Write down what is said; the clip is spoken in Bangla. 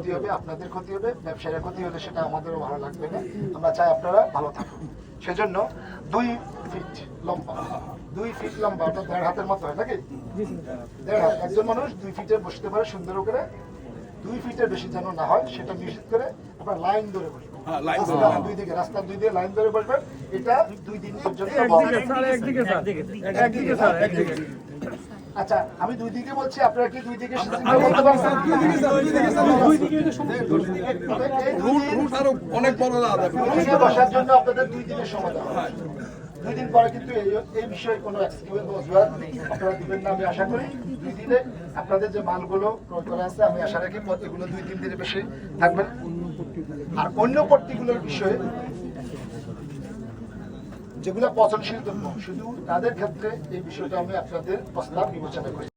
ক্ষতি হবে আপনাদের ক্ষতি হবে ব্যবসায়ীরা ক্ষতি হলে সেটা আমাদেরও ভালো লাগবে না। আমরা চাই আপনারা ভালো থাকুন। সেজন্য দুই ফিট লম্বা দুই ফিট লম্বা ওটা দেড় হাতের মতো হয় নাকি? দেড় হাত। একজন মানুষ দুই ফিটে বসতে পারে সুন্দর করে দুই ফিটের বেশি যেন না হয় সেটা নিশ্চিত করে আপনার লাইন ধরে বসবেন। হ্যাঁ। রাস্তার দুই দিকে রাস্তার দুই দিকে লাইন ধরে বসবেন। এটা দুই দিন পর্যন্ত। আচ্ছা আমি দুই দিকে বলছি আপনারা কি দুই দিকে অনেক বড় বসার জন্য আপনাদের দুই দিনের সময় দুই দিন পরে কিন্তু এই বিষয়ে কোনো আপনারা দিবেন না আমি আশা করি। দুই দিনে আপনাদের যে মালগুলো ক্রয় করা আছে আমি আশা রাখি এগুলো দুই তিন দিনের বেশি থাকবেন আর অন্য পট্টিগুলোর বিষয়ে যেগুলো পচনশীল দ্রব্য শুধু তাদের ক্ষেত্রে এই বিষয়টা আমি আপনাদের প্রস্তাব বিবেচনা করি।